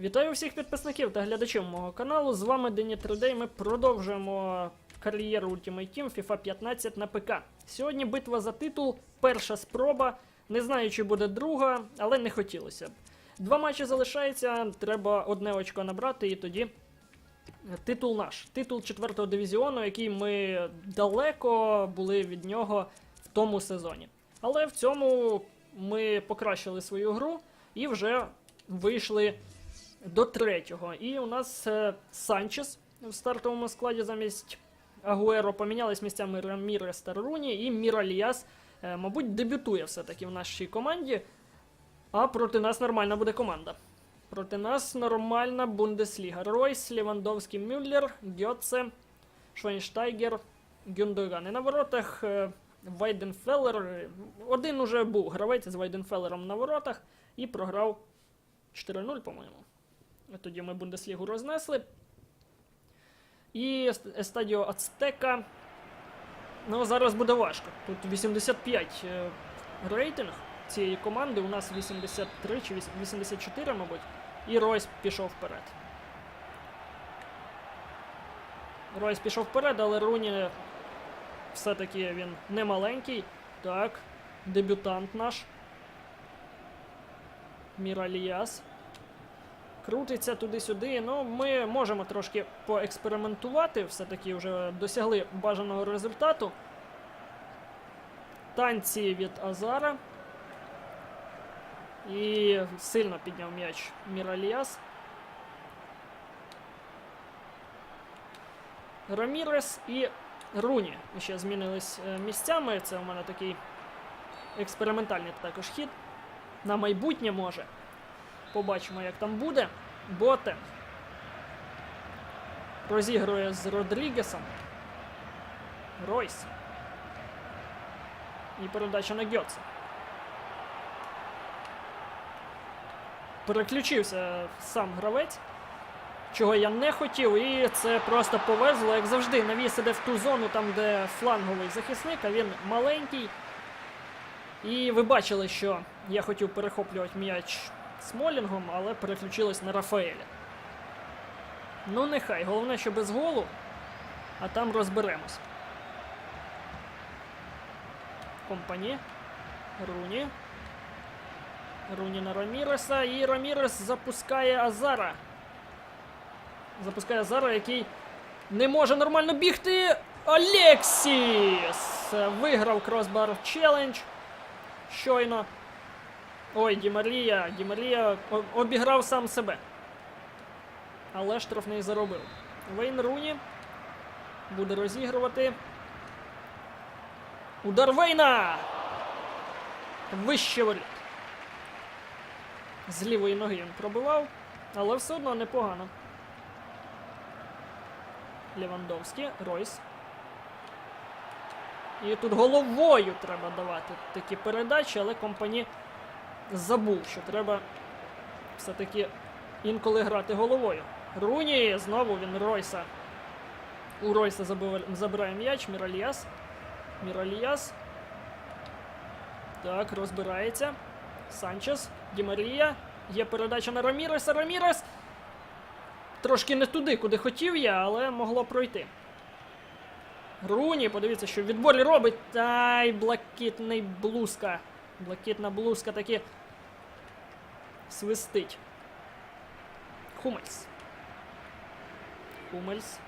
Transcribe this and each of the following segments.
Вітаю всіх підписників та глядачів мого каналу. З вами Дені 3D. Ми продовжуємо кар'єру Ultimate Team FIFA 15 на ПК. Сьогодні битва за титул, перша спроба. Не знаю, чи буде друга, але не хотілося б. Два матчі залишається, треба одне очко набрати, і тоді титул наш. Титул четвертого дивізіону, який ми далеко були від нього в тому сезоні. Але в цьому ми покращили свою гру і вже вийшли до третього. І у нас е, Санчес в стартовому складі замість Агуеро помінялись місцями Рамірес та Руні, і Міраліас, е, мабуть, дебютує все-таки в нашій команді. А проти нас нормальна буде команда. Проти нас нормальна Бундесліга. Ройс, Лівандовський, Мюллер, Гьоце, Швайнштайгер, Гюндоган. І на воротах е, Вайденфеллер. Один уже був гравець з Вайденфеллером на воротах і програв 4-0, по-моєму. Тоді ми Бундеслігу рознесли. І Ес- Естадіо Ацтека. Ну, зараз буде важко. Тут 85 е, рейтинг цієї команди. У нас 83 чи 84, мабуть. І Ройс пішов вперед. Ройс пішов вперед, але Руні все-таки він не маленький. Так, дебютант наш. Міраліяс. Крутиться туди-сюди. Ну, ми можемо трошки поекспериментувати. Все-таки вже досягли бажаного результату. Танці від Азара. І сильно підняв м'яч Міраліас. Рамірес і Руні ще змінились е, місцями. Це у мене такий експериментальний також хід. На майбутнє може. Побачимо, як там буде. Боте розігрує з Родрігесом. Ройс. І передача на Гьоца. Переключився сам гравець, чого я не хотів, і це просто повезло, як завжди, навіс іде в ту зону, там, де фланговий захисник, а він маленький. І ви бачили, що я хотів перехоплювати м'яч Смолінгом, але переключилось на Рафаеля. Ну, нехай, головне, що без голу, а там розберемось. Компані. Руні. Руні на Раміреса. І Рамірес запускає Азара. Запускає Азара, який не може нормально бігти. Алексіс! Виграв кросбар челендж. Щойно. Ой, Дімарія. Дімарія обіграв сам себе. Але штрафний заробив. Вейн Руні буде розігрувати. Удар Вейна! Вище воріт. З лівої ноги він пробивав, але все одно непогано. Левандовський, Ройс. І тут головою треба давати такі передачі, але компані забув, що треба все-таки інколи грати головою. Руні знову він Ройса. У Ройса забирає м'яч, Міраліас. Міраліас. Так, розбирається. Санчес, Дімарія. Є передача на Раміреса. Рамірес. Трошки не туди, куди хотів я, але могло пройти. Руні, подивіться, що в відборі робить. Ай, блакитний блузка. Блакитна блузка таки свистить. Хумельс. Хумельс.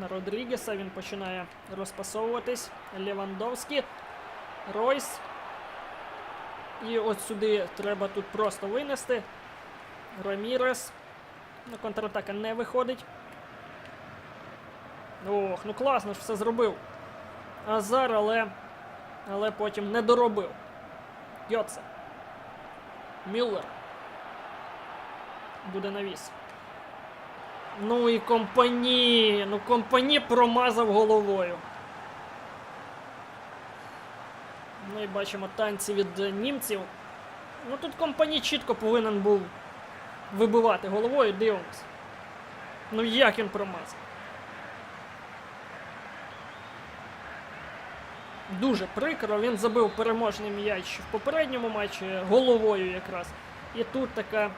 На Родрігеса він починає розпасовуватись. Левандовський. Ройс. І от сюди треба тут просто винести. Рамірес. На контратака не виходить. Ох, ну класно ж все зробив. Азар, але. Але потім не доробив. Йоце. Мюллер. Буде навіс. Ну і компані. Ну компані промазав головою. Ну і бачимо танці від німців. Ну тут компані чітко повинен був вибивати головою, дивимось. Ну як він промазав? Дуже прикро, він забив переможний м'яч в попередньому матчі головою якраз. І тут така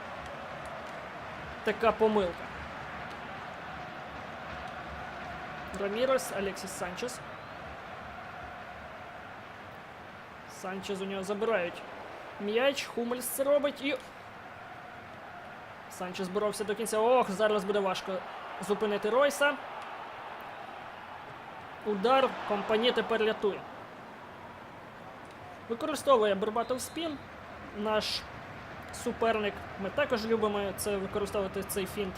така помилка. Рамірес, Алексіс Санчес. Санчес у нього забирають м'яч. Хумельс це робить і. Санчес боровся до кінця. Ох, зараз буде важко зупинити Ройса. Удар. Компані тепер рятує. Використовує Бербатов спін. Наш суперник. Ми також любимо це використовувати цей фінт.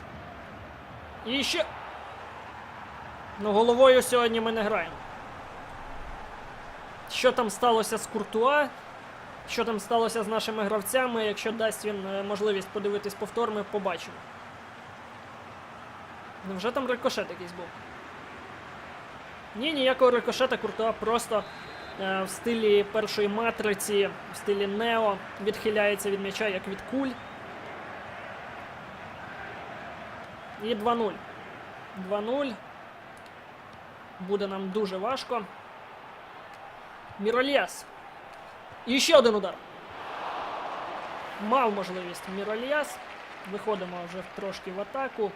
І ще. Ну, головою сьогодні ми не граємо. Що там сталося з Куртуа? Що там сталося з нашими гравцями? Якщо дасть він е, можливість подивитись повтор, ми побачимо. Невже там рикошет якийсь був? Ні, ніякого рикошета Куртуа просто в стилі першої матриці, в стилі Нео відхиляється від м'яча, як від куль. І 2-0. 2-0. Буде нам дуже важко. Міролєс. І ще один удар. Мав можливість Міролєс. Виходимо вже трошки в атаку.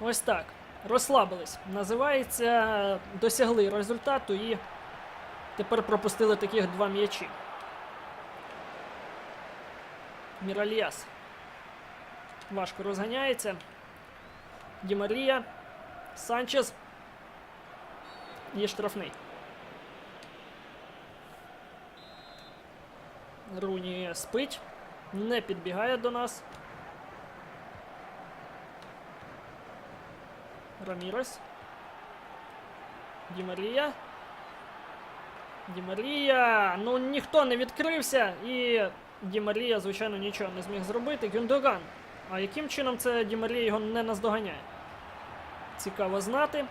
Ось так. Розслабились. Називається, досягли результату і тепер пропустили таких два м'ячі. Міральяс. Важко розганяється. Дімарія. Санчес. І штрафний. Руні спить. Не підбігає до нас. Рамірес. Дімарія. Дімарія. Ну ніхто не відкрився. І Дімарія, звичайно, нічого не зміг зробити. Гюндоган. А яким чином це Дімарія його не наздоганяє? Цікаво знати.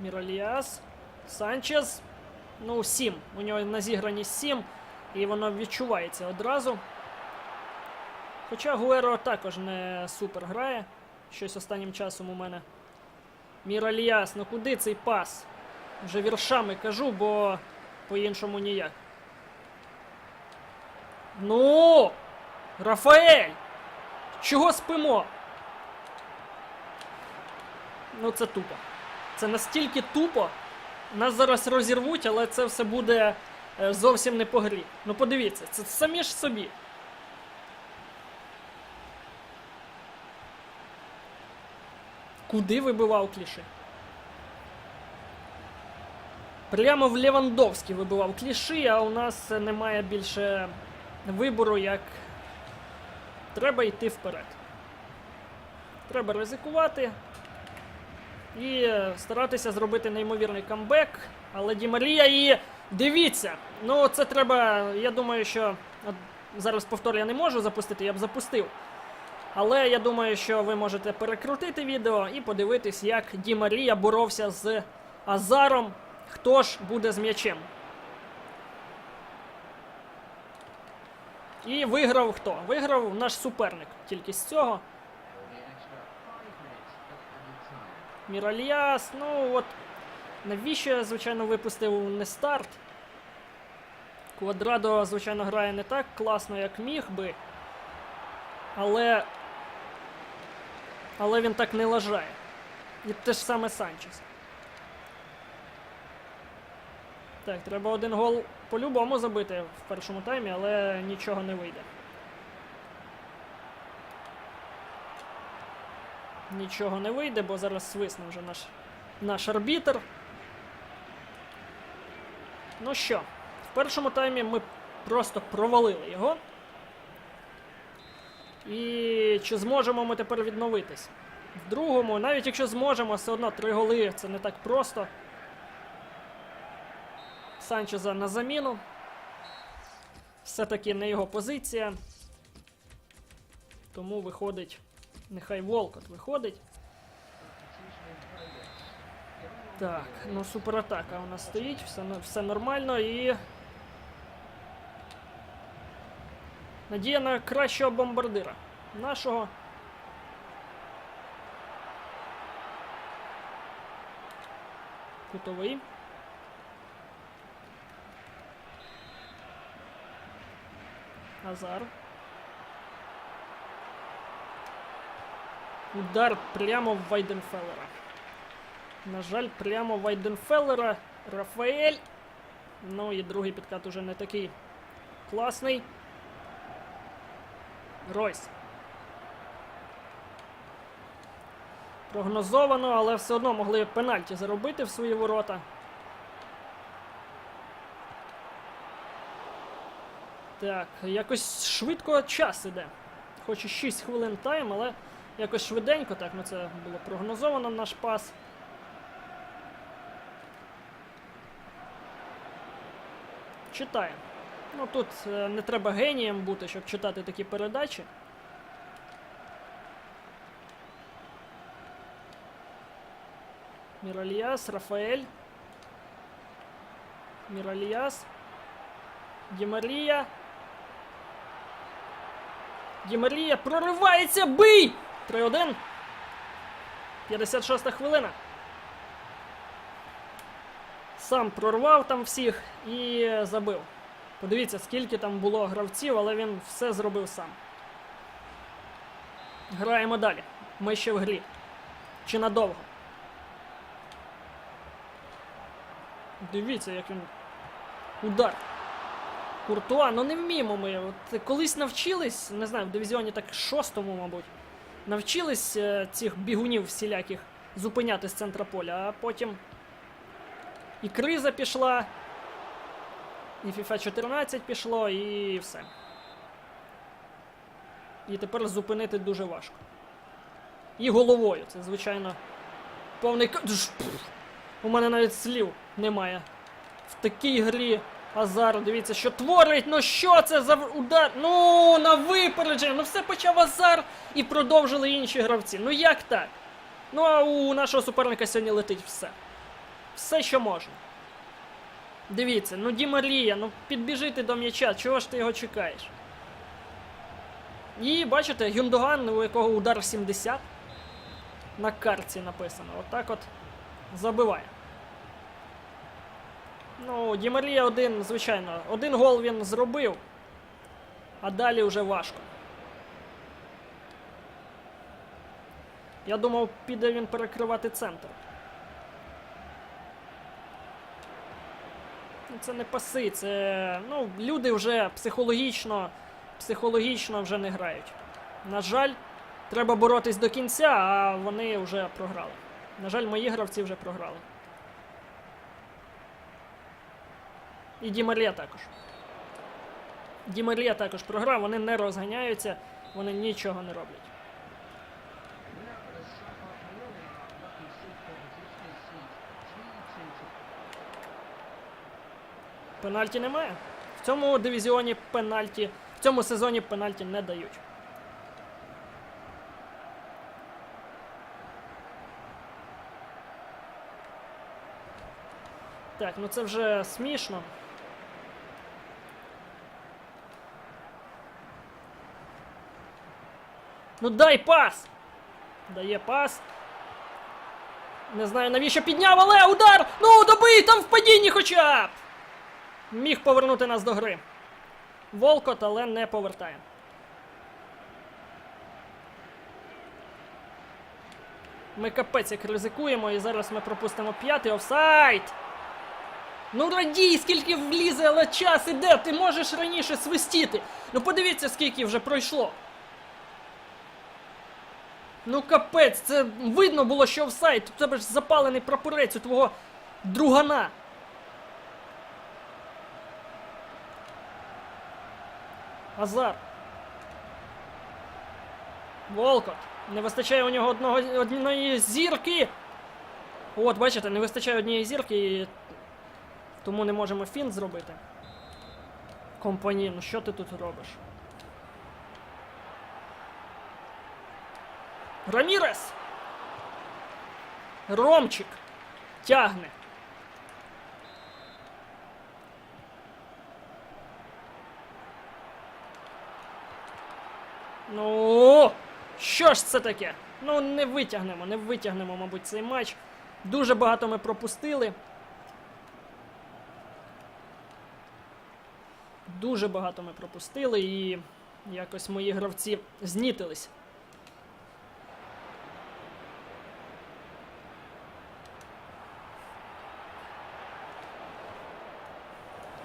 Міраліас. Санчес. Ну, 7. У нього на зіграні 7. І воно відчувається одразу. Хоча Гуеро також не супер грає. Щось останнім часом у мене. Міраліас, ну куди цей пас? Вже віршами кажу, бо по-іншому ніяк. Ну! Рафаель! Чого спимо? Ну це тупо. Це настільки тупо. Нас зараз розірвуть, але це все буде зовсім не по грі. Ну подивіться, це самі ж собі. Куди вибивав кліші? Прямо в Левандовський вибивав кліші, а у нас немає більше вибору, як треба йти вперед. Треба ризикувати і е, старатися зробити неймовірний камбек. Але Ді Марія і дивіться! Ну, це треба. Я думаю, що от зараз повтор я не можу запустити, я б запустив. Але я думаю, що ви можете перекрутити відео і подивитись, як Ді Марія боровся з Азаром. Хто ж буде з м'ячем? І виграв хто? Виграв наш суперник. Тільки з цього. Міральяс, ну от. Навіщо я, звичайно, випустив не старт? Квадрадо, звичайно, грає не так класно, як міг би. Але. Але він так не лажає. І те ж саме Санчес. Так, треба один гол по-любому забити в першому таймі, але нічого не вийде. Нічого не вийде, бо зараз свисне вже наш, наш арбітр. Ну що, в першому таймі ми просто провалили його. І чи зможемо ми тепер відновитись? В другому, навіть якщо зможемо, все одно три голи це не так просто. Санчеза на заміну. Все-таки не його позиція. Тому виходить. Нехай Волкот виходить. Так, ну суператака у нас стоїть, все все нормально і. Надія на кращого бомбардира нашого. Кутовий. Азар. Удар прямо в Вайденфеллера. На жаль, прямо Вайденфеллера. Рафаель. Ну і другий підкат уже не такий класний. Ройс. Прогнозовано, але все одно могли пенальті заробити в свої ворота. Так, якось швидко час іде. Хоч і 6 хвилин тайм, але якось швиденько, так, ну це було прогнозовано наш пас. Читаємо. Ну тут е, не треба генієм бути, щоб читати такі передачі. Міральяс, Рафаель. Міральяс. Дімарія. Дімарія проривається! Бий! 3-1. 56 хвилина. Сам прорвав там всіх і забив. Подивіться, скільки там було гравців, але він все зробив сам. Граємо далі. Ми ще в грі. Чи надовго? Дивіться, як він. Удар. Куртуа, ну не вміємо ми. От колись навчились, не знаю, в дивізіоні так шостому, мабуть. Навчились е, цих бігунів всіляких зупиняти з центра поля, а потім і криза пішла, і FIFA 14 пішло, і все. І тепер зупинити дуже важко. І головою. Це, звичайно, повний. У мене навіть слів немає. В такій грі Азар, дивіться, що творить. Ну що це за удар? Ну, на випередження. Ну все почав Азар і продовжили інші гравці. Ну як так? Ну а у нашого суперника сьогодні летить все. Все, що можна. Дивіться, ну Ді Марія, ну підбіжи ти до м'яча, чого ж ти його чекаєш? І бачите, Юндоган, у якого удар 70. На картці написано. Отак от забиває. Ну, Ді Марія один, звичайно, один гол він зробив, а далі вже важко. Я думав, піде він перекривати центр. Це не паси, це. Ну, люди вже психологічно, психологічно вже не грають. На жаль, треба боротись до кінця, а вони вже програли. На жаль, мої гравці вже програли. І Ді Марія також. Ді Марія також програв, вони не розганяються, вони нічого не роблять. Пенальті немає. В цьому дивізіоні пенальті, в цьому сезоні пенальті не дають. Так, ну це вже смішно. Ну дай пас! Дає пас. Не знаю навіщо підняв, але удар! Ну, добий там в падінні хоча б! Міг повернути нас до гри. Волкот, але не повертає. Ми капець як ризикуємо, і зараз ми пропустимо п'ятий офсайд. Ну радій, скільки влізе, але час іде, ти можеш раніше свистіти. Ну подивіться, скільки вже пройшло. Ну капець, це видно було, що офсайд. У тебе ж запалений прапорець у твого другана. Азар. Волкот. Не вистачає у нього одного, однієї зірки. От, бачите, не вистачає однієї зірки і тому не можемо фінт зробити. Компанії, ну що ти тут робиш? Рамірес! Ромчик тягне. Ну, що ж це таке? Ну, не витягнемо, не витягнемо, мабуть, цей матч. Дуже багато ми пропустили. Дуже багато ми пропустили і якось мої гравці знітились.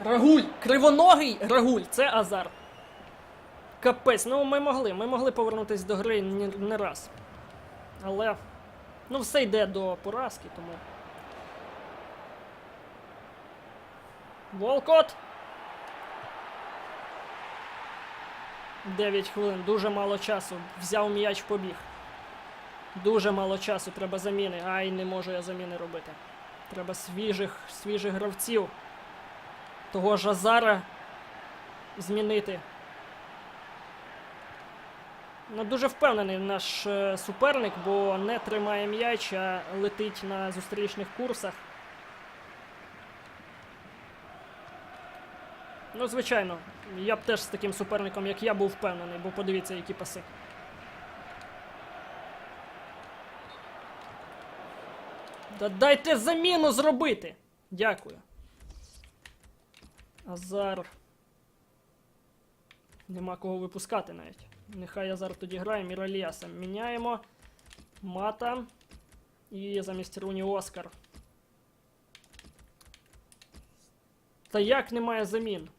Рагуль! Кривоногий Рагуль! Це азарт. Капець, ну ми могли, ми могли повернутися до гри не, не раз. Але. Ну, все йде до поразки, тому. Волкот! 9 хвилин, дуже мало часу. Взяв м'яч, побіг. Дуже мало часу, треба заміни. Ай, не можу я заміни робити. Треба свіжих, свіжих гравців. Того ж Азара змінити. Ну, дуже впевнений наш е, суперник, бо не тримає м'яч, а летить на зустрічних курсах. Ну, звичайно, я б теж з таким суперником, як я, був впевнений, бо подивіться, які паси. Да дайте заміну зробити! Дякую. Азар. Нема кого випускати навіть. Нехай Азар тоді грає. Міраліаса міняємо. Мата. І замість Руні Оскар. Та як немає замін?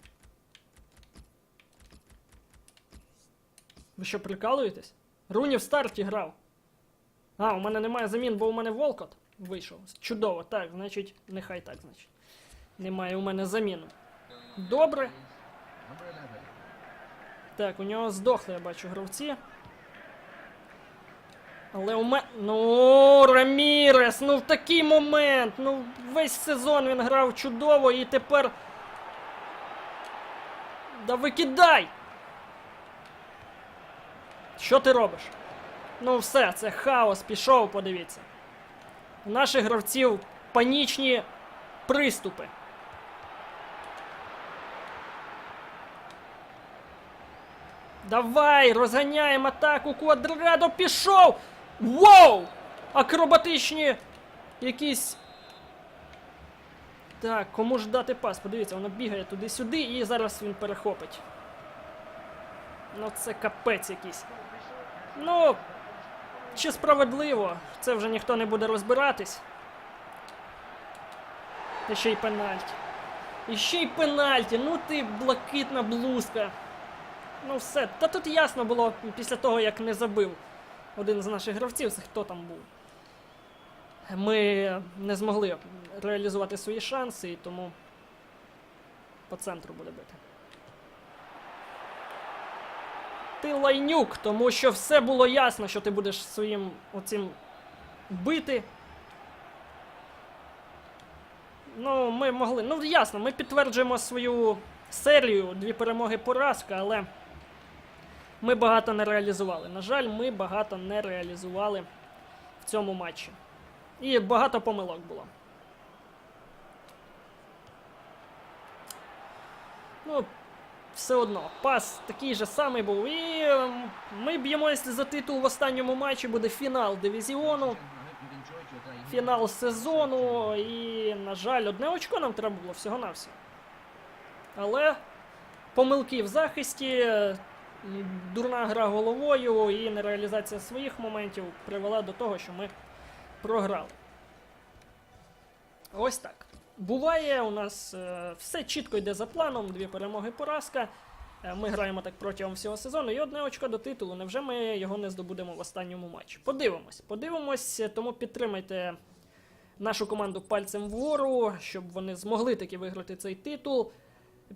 Ви що, прикалуєтесь? Руні в старті грав. А, у мене немає замін, бо у мене Волкот вийшов. Чудово, так, значить, нехай так, значить. Немає у мене заміну. Добре. Так, у нього здохли, я бачу, гравці. Але у мене. Ну, Рамірес, ну в такий момент. Ну, весь сезон він грав чудово і тепер. Да викидай! Що ти робиш? Ну, все, це хаос, пішов, подивіться. У наших гравців панічні приступи. Давай, розганяємо атаку, квадрадо пішов! Воу! Акробатичні якісь. Так, кому ж дати пас? Подивіться, воно бігає туди-сюди і зараз він перехопить. Ну, це капець якийсь. Ну, чи справедливо, це вже ніхто не буде розбиратись. Та ще й пенальті. І ще й пенальті. Ну ти блакитна блузка. Ну все. Та тут ясно було після того, як не забив один з наших гравців, хто там був. Ми не змогли реалізувати свої шанси, і тому по центру буде бити. Ти лайнюк, тому що все було ясно, що ти будеш своїм оцим бити. Ну, ми могли. Ну, ясно, ми підтверджуємо свою серію, дві перемоги поразка, але ми багато не реалізували. На жаль, ми багато не реалізували в цьому матчі. І багато помилок було. Ну, все одно, пас такий же самий був. І ем, ми б'ємося за титул в останньому матчі. Буде фінал дивізіону, фінал сезону. І, на жаль, одне очко нам треба було всього-навсього. Але помилки в захисті, дурна гра головою і нереалізація своїх моментів привела до того, що ми програли. Ось так. Буває, у нас е, все чітко йде за планом, дві перемоги, поразка. Е, Ми граємо так протягом всього сезону, і одне очко до титулу. Невже ми його не здобудемо в останньому матчі? Подивимось, подивимось, тому підтримайте нашу команду пальцем вгору, щоб вони змогли таки виграти цей титул.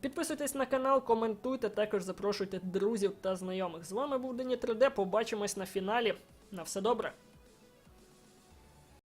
Підписуйтесь на канал, коментуйте, також запрошуйте друзів та знайомих. З вами був Дені 3D. Побачимось на фіналі. На все добре.